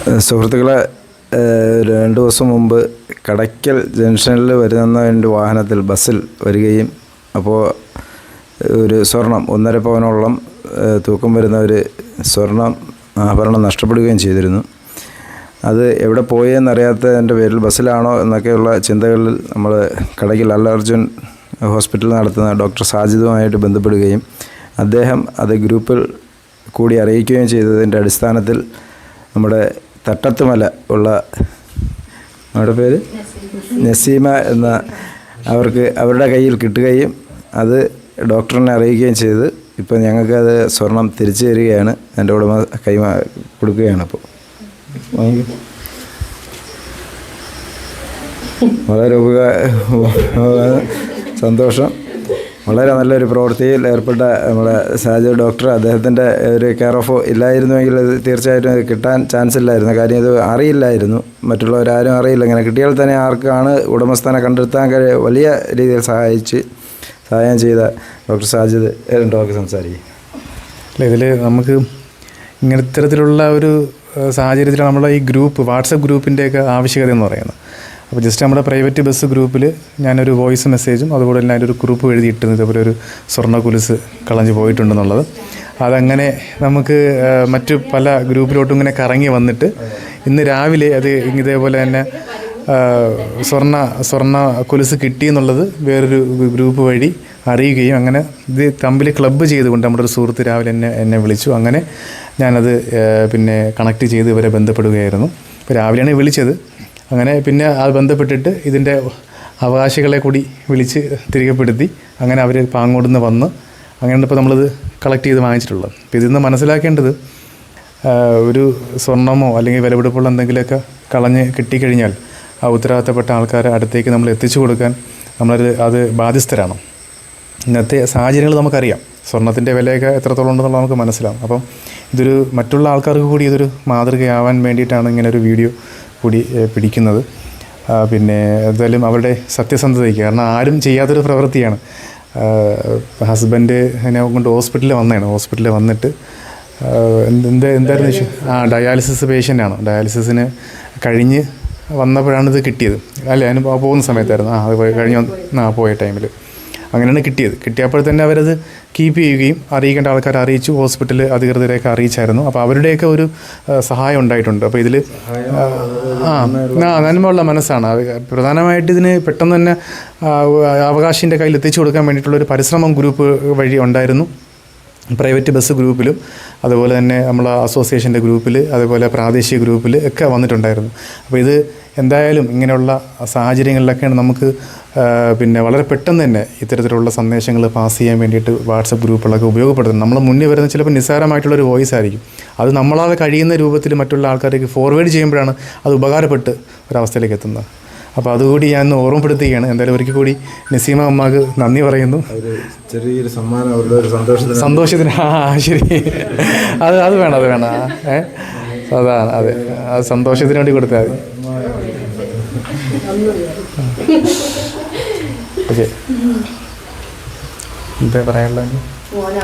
സുഹൃത്തുക്കളെ രണ്ട് ദിവസം മുമ്പ് കടയ്ക്കൽ ജംഗ്ഷനിൽ വരുന്ന എന്റെ വാഹനത്തിൽ ബസ്സിൽ വരികയും അപ്പോൾ ഒരു സ്വർണം ഒന്നര പവനോളം തൂക്കം വരുന്ന ഒരു സ്വർണം ആഭരണം നഷ്ടപ്പെടുകയും ചെയ്തിരുന്നു. അത് എവിടെ പോയെന്നറിയാത്തതിന്റെ പേരിൽ ബസ്സിലാണോ എന്നൊക്കെയുള്ള ചിന്തകളിൽ നമ്മൾ കടയ്ക്കൽ അല്ലർജുൻ ഹോസ്പിറ്റൽ നടത്തുന്ന ഡോക്ടർ സാജിദുമായിട്ട് ബന്ധപ്പെടുകയും അദ്ദേഹം അത് ഗ്രൂപ്പിൽ കൂടി അറിയിക്കുകയും ചെയ്തതിന്റെ അടിസ്ഥാനത്തിൽ നമ്മുടെ തട്ടത്തുമല ഉള്ള അവരുടെ പേര്? നസീമ എന്ന അവർക്ക് അവരുടെ കയ്യിൽ കിട്ടുകയും അത് ഡോക്ടറിനെ അറിയിക്കുകയും ചെയ്ത് ഇപ്പോൾ ഞങ്ങൾക്കത് സ്വർണം തിരിച്ചു തരികയാണ്. എന്റെ ഉടമ കൈമാ കൊടുക്കുകയാണ് ഇപ്പോൾ വളരെ ഉപകാര സന്തോഷം. വളരെ നല്ലൊരു പ്രവൃത്തിയിൽ ഏർപ്പെട്ട നമ്മുടെ സാജു ഡോക്ടർ അദ്ദേഹത്തിന്റെ ഒരു കെയർ ഓഫ് ഇല്ലായിരുന്നുവെങ്കിൽ തീർച്ചയായിട്ടും അത് കിട്ടാൻ ചാൻസ് ഇല്ലായിരുന്നു. കാര്യം ഇത് അറിയില്ലായിരുന്നു. മറ്റുള്ളവരാരും അറിയില്ല. ഇങ്ങനെ കിട്ടിയാൽ തന്നെ ആർക്കാണ് ഉടമസ്ഥനെ കണ്ടെത്താൻ കഴിയ വലിയ രീതിയിൽ സഹായിച്ച് സഹായം ചെയ്ത ഡോക്ടർ സാജിദ് ഡോക്ടർ സംസാരിക്കും. അല്ല ഇതിൽ നമുക്ക് ഇങ്ങനെ ഇത്തരത്തിലുള്ള ഒരു സാഹചര്യത്തിലാണ് നമ്മളെ ഈ ഗ്രൂപ്പ് വാട്സപ്പ് ഗ്രൂപ്പിന്റെയൊക്കെ ആവശ്യകത എന്ന് പറയുന്നത്. അപ്പോൾ ജസ്റ്റ് നമ്മുടെ പ്രൈവറ്റ് ബസ് ഗ്രൂപ്പിൽ ഞാനൊരു വോയിസ് മെസ്സേജും അതുപോലെ തന്നെ അതിന്റെ ഒരു ഗ്രൂപ്പ് എഴുതിയിട്ടുണ്ട്. ഇതേപോലെ ഒരു സ്വർണ കുലുസ് കളഞ്ഞു പോയിട്ടുണ്ടെന്നുള്ളത്. അതങ്ങനെ നമുക്ക് മറ്റു പല ഗ്രൂപ്പിലോട്ടും ഇങ്ങനെ കറങ്ങി വന്നിട്ട് ഇന്ന് രാവിലെ അത് ഇതേപോലെ തന്നെ സ്വർണ സ്വർണ കൊലുസ് കിട്ടി എന്നുള്ളത് വേറൊരു ഗ്രൂപ്പ് വഴി അറിയുകയും അങ്ങനെ ഇത് തമ്പിൽ ക്ലബ്ബ് ചെയ്തുകൊണ്ട് നമ്മുടെ ഒരു സുഹൃത്ത് രാവിലെ എന്നെ എന്നെ വിളിച്ചു. അങ്ങനെ ഞാനത് പിന്നെ കണക്ട് ചെയ്ത് ഇവരെ ബന്ധപ്പെടുകയായിരുന്നു. ഇപ്പോൾ രാവിലെയാണ് വിളിച്ചത്. അങ്ങനെ പിന്നെ അത് ബന്ധപ്പെട്ടിട്ട് ഇതിന്റെ അവകാശികളെ കൂടി വിളിച്ച് തിരികെപ്പെടുത്തി അങ്ങനെ അവർ പാങ്ങോടുന്ന് വന്ന് അങ്ങനെ ഇപ്പോൾ നമ്മളിത് കളക്ട് ചെയ്ത് വാങ്ങിച്ചിട്ടുള്ളത്. അപ്പോൾ ഇതിൽ നിന്ന് മനസ്സിലാക്കേണ്ടത് ഒരു സ്വർണമോ അല്ലെങ്കിൽ വിലപിടിപ്പുള്ള എന്തെങ്കിലുമൊക്കെ കളഞ്ഞ് കിട്ടിക്കഴിഞ്ഞാൽ ആ ഉത്തരവാദിത്തപ്പെട്ട ആൾക്കാരെ അടുത്തേക്ക് നമ്മൾ എത്തിച്ചു കൊടുക്കാൻ നമ്മളത് അത് ബാധ്യസ്ഥരാണ്. ഇന്നത്തെ സാഹചര്യങ്ങൾ നമുക്കറിയാം. സ്വർണത്തിന്റെ വിലയൊക്കെ എത്രത്തോളം ഉണ്ടെന്നുള്ളത് നമുക്ക് മനസ്സിലാവും. അപ്പം ഇതൊരു മറ്റുള്ള ആൾക്കാർക്ക് കൂടി ഇതൊരു മാതൃകയാവാൻ വേണ്ടിയിട്ടാണ് ഇങ്ങനെ ഒരു വീഡിയോ കൂടി പിടിക്കുന്നത്. പിന്നെ എന്തായാലും അവരുടെ സത്യസന്ധതയ്ക്ക് കാരണം ആരും ചെയ്യാത്തൊരു പ്രവൃത്തിയാണ്. ഹസ്ബൻഡ് എന്നെ കൊണ്ട് ഹോസ്പിറ്റലിൽ വന്നതാണ്. ഹോസ്പിറ്റലിൽ വന്നിട്ട് എന്ത് എന്ത് എന്തായിരുന്നു ആ ഡയാലിസിസ് പേഷ്യന്റാണ്. ഡയാലിസിസിന് കഴിഞ്ഞ് വന്നപ്പോഴാണ് ഇത് കിട്ടിയത്. അല്ല അതിന് പോകുന്ന സമയത്തായിരുന്നു. ആ അത് കഴിഞ്ഞ് ആ പോയ ടൈമിൽ അങ്ങനെയാണ് കിട്ടിയത്. കിട്ടിയപ്പോൾ തന്നെ അവരത് കീപ്പ് ചെയ്യുകയും അറിയിക്കേണ്ട ആൾക്കാരെ അറിയിച്ചു ഹോസ്പിറ്റൽ അധികൃതരെയൊക്കെ അറിയിച്ചായിരുന്നു. അപ്പോൾ അവരുടെയൊക്കെ ഒരു സഹായം ഉണ്ടായിട്ടുണ്ട്. അപ്പോൾ ഇതിൽ ആ നന്മയുള്ള മനസ്സാണ്. പ്രധാനമായിട്ട് ഇതിന് പെട്ടെന്ന് തന്നെ അവകാശിന്റെ കയ്യിൽ എത്തിച്ചു കൊടുക്കാൻ വേണ്ടിയിട്ടുള്ളൊരു പരിശ്രമം ഗ്രൂപ്പ് വഴി ഉണ്ടായിരുന്നു. പ്രൈവറ്റ് ബസ് ഗ്രൂപ്പിലും അതുപോലെ തന്നെ നമ്മൾ അസോസിയേഷന്റെ ഗ്രൂപ്പിൽ അതുപോലെ പ്രാദേശിക ഗ്രൂപ്പിൽ ഒക്കെ വന്നിട്ടുണ്ടായിരുന്നു. അപ്പോൾ ഇത് എന്തായാലും ഇങ്ങനെയുള്ള സാഹചര്യങ്ങളിലൊക്കെയാണ് നമുക്ക് പിന്നെ വളരെ പെട്ടെന്ന് തന്നെ ഇത്തരത്തിലുള്ള സന്ദേശങ്ങൾ പാസ് ചെയ്യാൻ വേണ്ടിയിട്ട് വാട്സപ്പ് ഗ്രൂപ്പുകളൊക്കെ ഉപയോഗപ്പെടുത്തുന്നത്. നമ്മൾ മുന്നേ വരുന്ന ചിലപ്പോൾ നിസ്സാരമായിട്ടുള്ളൊരു വോയിസ് ആയിരിക്കും. അത് നമ്മളാൽ കഴിയുന്ന രൂപത്തിൽ മറ്റുള്ള ആൾക്കാർക്ക് ഫോർവേഡ് ചെയ്യുമ്പോഴാണ് അത് ഉപകാരപ്പെട്ട് ഒരവസ്ഥയിലേക്ക് എത്തുന്നത്. അപ്പോൾ അതുകൂടി ഞാൻ ഓർമ്മപ്പെടുത്തുകയാണ്. എന്തായാലും ഒരിക്കൽ കൂടി നസീമ അമ്മാക്ക് നന്ദി പറയുന്നു. ചെറിയൊരു സമ്മാനം അവരുടെ ഒരു സന്തോഷത്തിന് സന്തോഷത്തിന് ആ ശരി. അത് അത് വേണം അത് വേണം. ഏ? അതാണ് അതെ. അത് സന്തോഷത്തിന് വേണ്ടി കൊടുത്താൽ മതി. ഓക്കെ. എന്താ പറയാനുള്ളത്?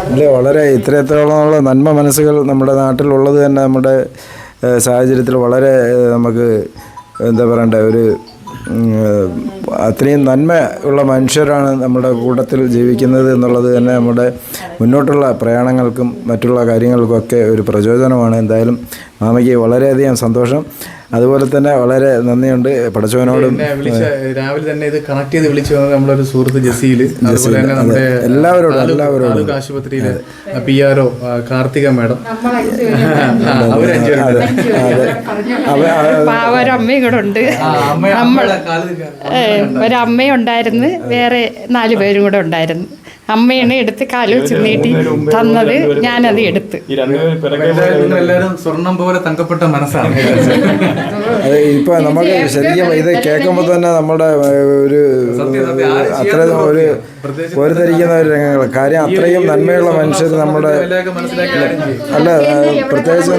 അല്ലേ വളരെ ഇത്രയത്തോളമുള്ള നന്മ മനസ്സുകൾ നമ്മുടെ നാട്ടിലുള്ളത് തന്നെ നമ്മുടെ ഏഹ്, സാഹചര്യത്തിൽ വളരെ നമുക്ക് എന്താ പറയണ്ടേ ഒരു ഏഹ്, അത്രയും നന്മയുള്ള മനുഷ്യരാണ് നമ്മുടെ കൂട്ടത്തിൽ ജീവിക്കുന്നത് എന്നുള്ളത് തന്നെ നമ്മുടെ മുന്നോട്ടുള്ള പ്രയാണങ്ങൾക്കും മറ്റുള്ള കാര്യങ്ങൾക്കൊക്കെ ഒരു പ്രചോദനമാണ്. എന്തായാലും മാമയ്ക്ക് വളരെയധികം സന്തോഷം. അതുപോലെ തന്നെ വളരെ നന്ദിയുണ്ട് പടച്ചവനോടും രാവിലെ തന്നെ ഇത് കണക്ട് ചെയ്ത് വിളിച്ചു വന്നത് നമ്മളൊരു സുഹൃത്ത് ജസീൽ അതുപോലെ തന്നെ നമ്മുടെ എല്ലാവരോടും, എല്ലാവരോടും. ആശുപത്രിയിലെ P R O Karthika madam. പാവരമ്മയും കൂടെ ഉണ്ട്. നമ്മൾ ഒരമ്മയും ഉണ്ടായിരുന്നു വേറെ നാല് പേരും കൂടെ ഉണ്ടായിരുന്നു. അമ്മയാണ് എടുത്ത് കാൽ വെച്ച് നീട്ടി തന്നത് ഞാനത് എടുത്ത്. എല്ലാവരും സ്വർണം പോലെ തങ്കപ്പെട്ട മനസ്സാണ്. ഇപ്പൊ നമുക്ക് ശരിക്കും ഇത് കേൾക്കുമ്പോൾ തന്നെ നമ്മുടെ ഒരു അത്ര ഒരു പോരിധരിക്കുന്ന ഒരു രംഗങ്ങൾ. കാര്യം അത്രയും നന്മയുള്ള മനുഷ്യർ നമ്മുടെ മനസ്സിലാക്കി അല്ല പ്രത്യേകിച്ച്